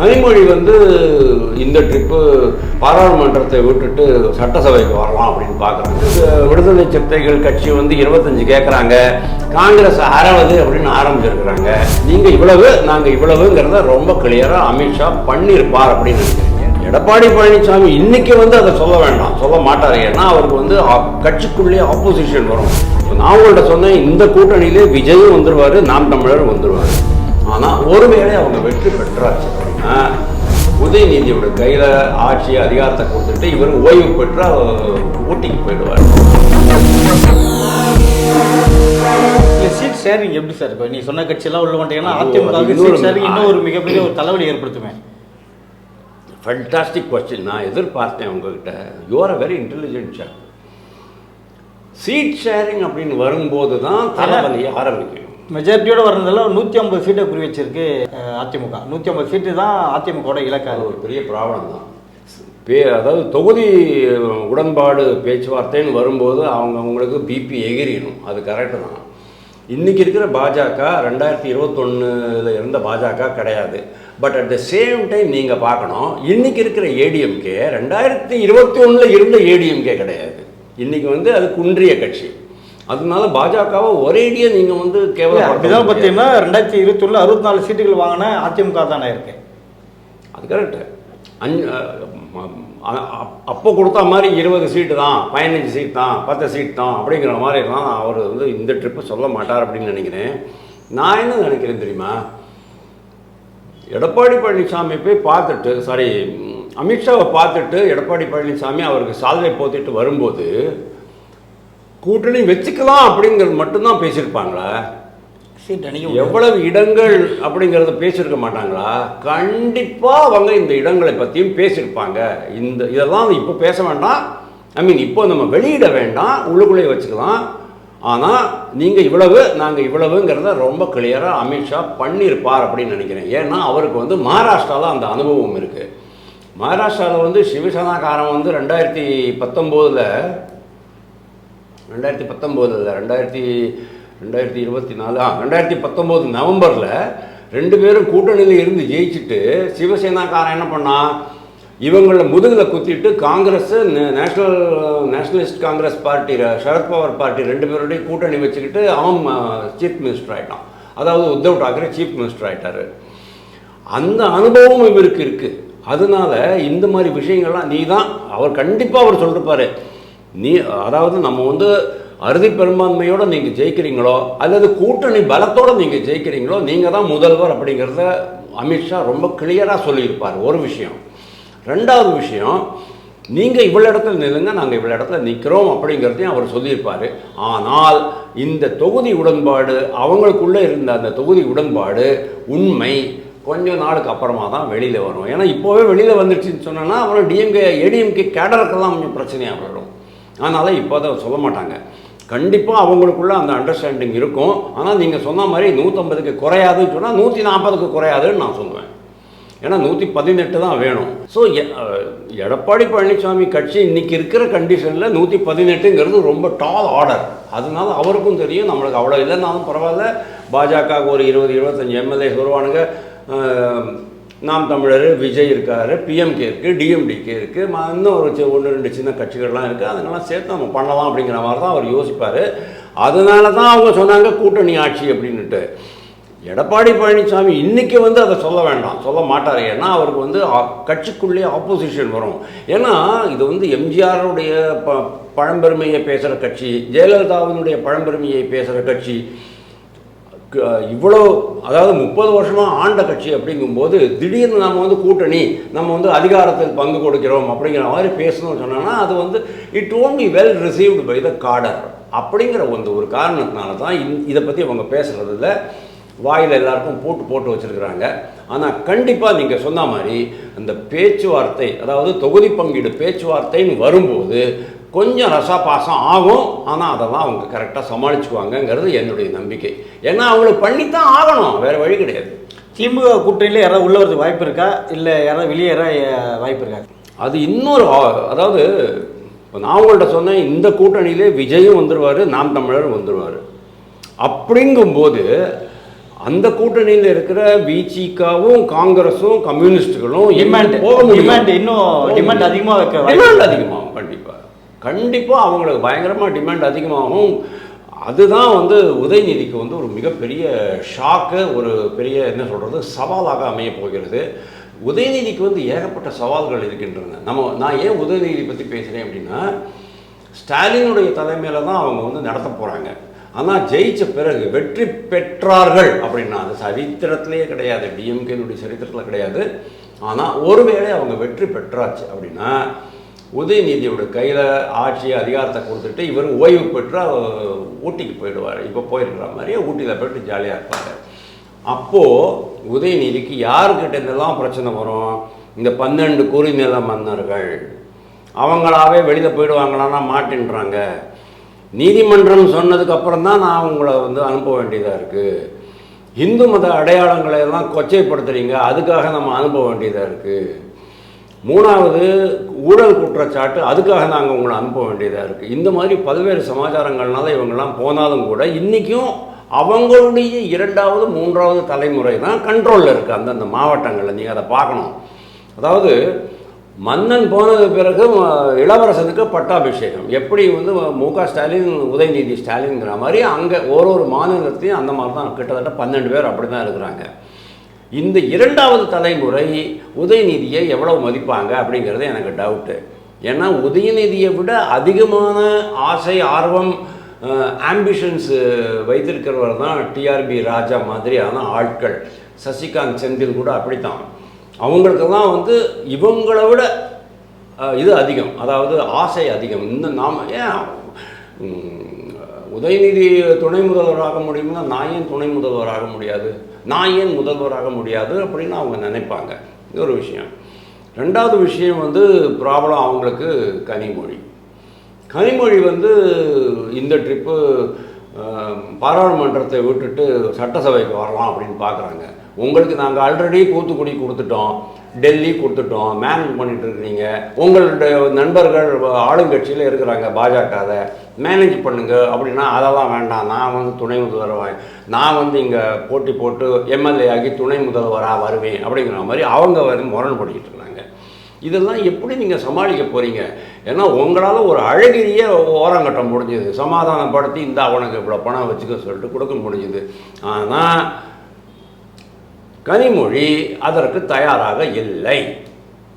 கனிமொழி வந்து இந்த ட்ரிப்பு பாராளுமன்றத்தை விட்டுட்டு சட்டசபைக்கு வரலாம் அப்படின்னு பார்க்குறாங்க. விடுதலை சிறுத்தைகள் கட்சி வந்து இருபத்தஞ்சு கேட்குறாங்க காங்கிரஸ் அறவது அப்படின்னு ஆரம்பிச்சிருக்கிறாங்க. நீங்கள் இவ்வளவு நாங்கள் இவ்வளவுங்கிறத ரொம்ப கிளியராக அமித்ஷா பண்ணியிருப்பார் அப்படின்னு எடப்பாடி பழனிசாமி இன்னைக்கு வந்து அதை சொல்ல வேண்டாம். சொல்ல மாட்டார். ஏன்னா அவருக்கு வந்து கட்சிக்குள்ளே கட்சிக்குள்ளேயே ஆப்போசிஷன் வரும். நான் உங்கள்கிட்ட சொன்னேன் இந்த கூட்டணியிலே விஜயும் வந்துருவாரு நாம் தமிழரும் வந்துருவாரு. ஆனால் ஒருவேளை அவங்க வெற்றி பெற்றாச்சு. உதயநிதியோட கையில் ஆட்சி அதிகாரத்தை கொடுத்துட்டு இவர் ஓய்வு பெற்று ஊட்டிக்கு போயிடுவார். சீட் ஷேரிங் எப்படி சார் இப்போ நீ சொன்ன கட்சியெல்லாம் உள்ள வந்துட்டீங்கன்னா அது அதிமுகவுக்கு இன்னொரு- சீட் ஷேரிங் இன்னும் ஒரு மிகப்பெரிய ஒரு தலைவலி ஏற்படுத்துமே. ஃபண்டாஸ்டிக் கொஸ்டின் நான் எதிர்பார்த்தேன் உங்ககிட்ட. You're a very intelligent sir seat sharing அப்படின்னு வரும்போது தான் தலைவலியை ஆரம்பிக்கும். மெஜாரிட்டியோட வரதுல நூற்றி ஐம்பது சீட்டை குறி வச்சிருக்கு அதிமுக. நூற்றி ஐம்பது சீட்டு தான் அதிமுகவோட இலக்காக ஒரு பெரிய ப்ராப்ளம் தான். பே அதாவது தொகுதி உடன்பாடு பேச்சுவார்த்தைன்னு வரும்போது அவங்க அவங்களுக்கு பிபி எகிரியணும். அது கரெக்டு தான். இன்றைக்கி இருக்கிற பாஜக ரெண்டாயிரத்தி இருபத்தொன்னில் இருந்த பாஜக கிடையாது. But at the same time நீங்கள் பார்க்கணும் இன்றைக்கி இருக்கிற ஏடிஎம்கே ரெண்டாயிரத்தி இருபத்தி ஒன்றில் இருந்த ஏடிஎம்கே கிடையாது. இன்றைக்கி வந்து அது குன்றிய கட்சி. அதனால பாஜகவை ஒரேடியாக நீங்கள் வந்து அப்படிதான் கேவலம் பார்த்தீங்கன்னா ரெண்டாயிரத்தி இருபத்தொன்னுல அறுபத்தி நாலு சீட்டுகள் வாங்கின அதிமுக தானே இருக்கு. அது கரெக்டு அஞ்சு அப்போ கொடுத்த மாதிரி இருபது சீட்டு தான் பதினஞ்சு சீட் தான் பத்து சீட் தான் அப்படிங்கிற மாதிரி தான் அவர் வந்து இந்த ட்ரிப்பு சொல்ல மாட்டார் அப்படின்னு நினைக்கிறேன். நான் என்ன நினைக்கிறேன் தெரியுமா? எடப்பாடி பழனிசாமி போய் பார்த்துட்டு சாரி அமித்ஷாவை பார்த்துட்டு எடப்பாடி பழனிசாமி அவருக்கு சால்வை போத்திட்டு வரும்போது கூட்டணி வச்சுக்கலாம் அப்படிங்கிறது மட்டும்தான் பேசியிருப்பாங்களா? எவ்வளவு இடங்கள் அப்படிங்கிறத பேசியிருக்க மாட்டாங்களா? கண்டிப்பா அவங்க இந்த இடங்களை பற்றியும் பேசியிருப்பாங்க. இந்த இதெல்லாம் இப்போ பேச வேண்டாம். ஐ மீன் இப்போ நம்ம வெளியிட வேண்டாம். உள்ளுக்குள்ளே வச்சுக்கலாம். ஆனால் நீங்கள் இவ்வளவு நாங்கள் இவ்வளவுங்கிறத ரொம்ப கிளியராக அமித்ஷா பண்ணியிருப்பார் அப்படின்னு நினைக்கிறேன். ஏன்னா அவருக்கு வந்து மகாராஷ்டிராவில் அந்த அனுபவம் இருக்குது மகாராஷ்டிராவில் வந்து சிவசேனாக்காரன் வந்து ரெண்டாயிரத்தி பத்தொம்போதில் ரெண்டாயிரத்தி பத்தொம்போதில் ரெண்டாயிரத்தி ரெண்டாயிரத்தி இருபத்தி நாலு ஆ ரெண்டாயிரத்தி பத்தொம்போது நவம்பரில் ரெண்டு பேரும் கூட்டணியில் இருந்து ஜெயிச்சுட்டு சிவசேனாக்காரன் என்ன பண்ணான் இவங்கள முதுகில் குத்திட்டு Congress national nationalist Congress party Sharad Pawar party ரெண்டு பேருடைய கூட்டணி வச்சுக்கிட்டு அவன் சீஃப் மினிஸ்டர் ஆகிட்டான் அதாவது உத்தவ் டாக்கரே சீஃப் மினிஸ்டர் ஆகிட்டார் அந்த அனுபவம் இவருக்கு இருக்குது அதனால இந்த மாதிரி விஷயங்கள்லாம் நீ தான் அவர் கண்டிப்பாக அவர் சொல்லிருப்பாரு. நீ அதாவது நம்ம வந்து அறுதி பெரும்பான்மையோடு நீங்கள் ஜெயிக்கிறீங்களோ அல்லது கூட்டணி பலத்தோடு நீங்கள் ஜெயிக்கிறீங்களோ நீங்கள் தான் முதல்வர் அப்படிங்கிறத அமித்ஷா ரொம்ப கிளியராக சொல்லியிருப்பார். ஒரு விஷயம். ரெண்டாவது விஷயம் நீங்கள் இவ்வளோ இடத்துல நில்லுங்க நாங்கள் இவ்வளோ இடத்துல நிற்கிறோம் அப்படிங்கிறதையும் அவர் சொல்லியிருப்பார். ஆனால் இந்த தொகுதி உடன்பாடு அவங்களுக்குள்ளே இருந்த அந்த தொகுதி உடன்பாடு உண்மை கொஞ்ச நாளுக்கு அப்புறமா தான் வெளியில் வரும். ஏன்னா இப்போவே வெளியில் வந்துடுச்சுன்னு சொன்னோன்னா அப்புறம் டிஎம்கே ஏடிஎம்கே கேடருக்கெல்லாம் கொஞ்சம் பிரச்சனையாக வரும். அதனால் இப்போ அதை சொல்ல மாட்டாங்க. கண்டிப்பாக அவங்களுக்குள்ள அந்த அண்டர்ஸ்டாண்டிங் இருக்கும். ஆனால் நீங்கள் சொன்ன மாதிரி நூற்றம்பதுக்கு குறையாதுன்னு சொன்னால் நூற்றி நாற்பதுக்கு குறையாதுன்னு நான் சொல்லுவேன். ஏன்னா நூற்றி பதினெட்டு தான் வேணும். ஸோ எடப்பாடி பழனிசாமி கட்சி இன்றைக்கி இருக்கிற கண்டிஷனில் நூற்றி பதினெட்டுங்கிறது ரொம்ப டால் ஆர்டர் அதனால அவருக்கும் தெரியும் நம்மளுக்கு அவ்வளோ இல்லைன்னாலும் பரவாயில்ல. பாஜக ஒரு இருபது இருபத்தஞ்சி எம்எல்ஏஸ் வருவானுங்க. நாம் தமிழர் விஜய் இருக்காரு பிஎம்கே இருக்குது டிஎம்டிகே இருக்குது இன்னும் ஒரு ஒன்று ரெண்டு சின்ன கட்சிகள்லாம் இருக்குது அதனால சேர்த்து நம்ம பண்ணலாம் அப்படிங்கிற மாதிரி தான் அவர் யோசிப்பார். அதனால தான் அவங்க சொன்னாங்க கூட்டணி ஆட்சி அப்படின்ட்டு எடப்பாடி பழனிசாமி இன்றைக்கி வந்து அதை சொல்ல வேண்டாம் சொல்ல மாட்டார். ஏன்னா அவருக்கு வந்து கட்சிக்குள்ளேயே ஆப்போசிஷன் வரும். ஏன்னா இது வந்து எம்ஜிஆருடைய ப பழம்பெருமையை பேசுகிற கட்சி ஜெயலலிதாவினுடைய பழம்பெருமையை பேசுகிற கட்சி. இவ்வளோ அதாவது முப்பது வருஷமாக ஆண்ட கட்சி அப்படிங்கும்போது திடீர்னு நம்ம வந்து கூட்டணி நம்ம வந்து அதிகாரத்தில் பங்கு கொடுக்கிறோம் அப்படிங்கிற மாதிரி பேசணும்னு சொன்னோன்னா அது வந்து it won't be well received by the cadre. அப்படிங்கிற வந்து ஒரு காரணத்தினால தான் இந்- இதை பற்றி அவங்க பேசுகிறதுல வாயில் எல்லாருக்கும் போட்டு போட்டு வச்சுருக்கிறாங்க. ஆனால் கண்டிப்பாக நீங்கள் சொன்ன மாதிரி அந்த பேச்சுவார்த்தை அதாவது தொகுதி பங்கீடு பேச்சுவார்த்தைன்னு வரும்போது கொஞ்சம் ரசாபாசம் ஆகும் ஆனால் அதெல்லாம் அவங்க கரெக்டாக சமாளிச்சுக்குவாங்கங்கிறது என்னுடைய நம்பிக்கை. ஏன்னா அவங்களுக்கு பண்ணித்தான் ஆகணும் வேறு வழி கிடையாது. திமுக கூட்டணியில் யாராவது உள்ள வரதுக்கு வாய்ப்பு இருக்கா? இல்லை யாராவது வெளியேற வாய்ப்பு இருக்கா? அது இன்னொரு அதாவது இப்போ நான் உங்கள்கிட்ட சொன்னேன் இந்த கூட்டணியிலே விஜயும் வந்துடுவார் நாம் தமிழரும் வந்துடுவார் அப்படிங்கும்போது அந்த கூட்டணியில் இருக்கிற விசிகாவும் காங்கிரஸும் கம்யூனிஸ்டுகளும் டிமாண்ட் போக முடியும். டிமாண்ட் இன்னும் டிமாண்ட் அதிகமாக வைக்க டிமாண்ட் அதிகமாகும் கண்டிப்பாக கண்டிப்பாக அவங்களுக்கு பயங்கரமாக டிமாண்ட் அதிகமாகும். அதுதான் வந்து உதயநிதிக்கு வந்து ஒரு மிகப்பெரிய ஷாக்கு ஒரு பெரிய என்ன சொல்கிறது சவாலாக அமைய போகிறது. உதயநிதிக்கு வந்து ஏகப்பட்ட சவால்கள் இருக்கின்றன. நம்ம நான் ஏன் உதயநிதி பற்றி பேசுகிறேன் அப்படின்னா ஸ்டாலினுடைய தலைமையில் தான் அவங்க வந்து நடத்த போகிறாங்க ஆனால் ஜெயித்த பிறகு வெற்றி பெற்றார்கள் அப்படின்னா அது சரித்திரத்திலேயே கிடையாது. டிஎம்கேனுடைய சரித்திரத்தில் கிடையாது. ஆனால் ஒருவேளை அவங்க வெற்றி பெற்றாச்சு அப்படின்னா உதயநிதியோட கையில் ஆட்சி அதிகாரத்தை கொடுத்துட்டு இவர் ஓய்வு பெற்று ஊட்டிக்கு போயிடுவார். இப்போ போயிருக்கிற மாதிரியே ஊட்டியில் போயிட்டு ஜாலியாக இருப்பார். அப்போது உதயநிதிக்கு யாருக்கிட்ட இருந்தெல்லாம் பிரச்சனை வரும்? இந்த பன்னெண்டு குறிநில மன்னர்கள். அவங்களாவே வெளியில் போயிடுவாங்களான்னா மாட்டின்றாங்க. நீதிமன்றம் சொன்னதுக்கப்புறம் தான் நான் உங்களை வந்து அனுப்ப வேண்டியதாக இருக்குது இந்து மத அடையாளங்களை எல்லாம் கொச்சைப்படுத்துறீங்க. அதுக்காக நம்ம அனுப்ப வேண்டியதாக இருக்குது மூணாவது ஊழல் குற்றச்சாட்டு அதுக்காக நாங்கள் உங்களை அனுப்ப வேண்டியதாக இருக்குது இந்த மாதிரி பல்வேறு சமாச்சாரங்கள்னால இவங்கெல்லாம் போனாலும் கூட இன்றைக்கும் அவங்களுடைய இரண்டாவது மூன்றாவது தலைமுறை தான் கண்ட்ரோலில் இருக்குது அந்தந்த மாவட்டங்களில் நீங்கள் அதை பார்க்கணும். அதாவது மன்னன் போனது பிறகு இளவரசனுக்கு பட்டாபிஷேகம். எப்படி வந்து மு க ஸ்டாலின் உதயநிதி ஸ்டாலின்ங்கிற மாதிரி அங்கே ஒரு ஒரு மாநிலத்தையும் அந்த மாதிரி தான் கிட்டத்தட்ட பன்னெண்டு பேர் அப்படி தான் இருக்கிறாங்க. இந்த இரண்டாவது தலைமுறை உதயநிதியை எவ்வளவு மதிப்பாங்க அப்படிங்கிறது எனக்கு டவுட்டு ஏன்னா உதயநிதியை விட அதிகமான ஆசை ஆர்வம் ஆம்பிஷன்ஸ் வைத்திருக்கிறவர் தான் டிஆர்பி ராஜா மாதிரியான ஆட்கள். சசிகாந்த் செந்தில் கூட அப்படித்தான். அவங்களுக்கெல்லாம் வந்து இவங்களை விட இது அதிகம். அதாவது ஆசை அதிகம். இன்னும் நாம் ஏன் உதயநிதி துணை முதல்வராக முடியும்னா நான் ஏன் துணை முதல்வராக முடியாது? நான் ஏன் முதல்வராக முடியாது அப்படின்னு அவங்க நினைப்பாங்க. இது ஒரு விஷயம். ரெண்டாவது விஷயம் வந்து ப்ராப்ளம் அவங்களுக்கு கனிமொழி. கனிமொழி வந்து இந்த ட்ரிப்பு பாராளுமன்றத்தை விட்டுட்டு சட்டசபைக்கு வரலாம் அப்படின்னு பார்க்குறாங்க. உங்களுக்கு நாங்கள் ஆல்ரெடி கூத்துக்குடி கொடுத்துட்டோம். டெல்லி கொடுத்துட்டோம் மேனேஜ் பண்ணிட்டு இருக்கிறீங்க உங்களுடைய நண்பர்கள் ஆளுங்கட்சியில் இருக்கிறாங்க பாஜகவை மேனேஜ் பண்ணுங்க அப்படின்னா அதெல்லாம் வேண்டாம். நான் வந்து துணை முதல்வர் நான் வந்து இங்கே போட்டி போட்டு எம்எல்ஏ ஆகி துணை முதல்வராக வருவேன் அப்படிங்கிற மாதிரி அவங்க வந்து முரண்படுத்திட்டு இருக்காங்க. இதெல்லாம் எப்படி நீங்கள் சமாளிக்க போகிறீங்க ஏன்னா உங்களால் ஒரு அழகிரிய ஓரங்கட்டம் முடிஞ்சது. சமாதானப்படுத்தி இந்த உனக்கு இவ்வளோ பணம் வச்சுக்க சொல்லிட்டு கொடுக்க முடிஞ்சுது. ஆனால் கனிமொழி அதற்கு தயாராக இல்லை.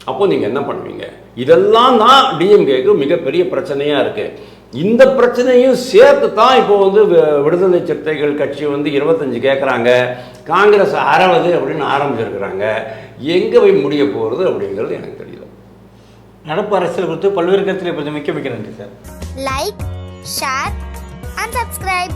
அப்போ நீங்கள் என்ன பண்ணுவீங்க? இதெல்லாம் தான் டிஎம்கேக்கு மிகப்பெரிய பிரச்சனையாக இருக்குது இந்த பிரச்சனையும் சேர்த்து தான் இப்போ வந்து விடுதலை சிறுத்தைகள் கட்சி வந்து இருபத்தஞ்சு கேட்குறாங்க காங்கிரஸ் அறுபது அப்படின்னு ஆரம்பிச்சிருக்கிறாங்க. எங்கே போய் முடிய போகிறது அப்படிங்கிறது எனக்கு தெரியல. நடப்பு அரசியல் குறித்து பல்வேறு கருத்தில் இப்போது மிக்க மிக்க நன்றி sir. Like share and subscribe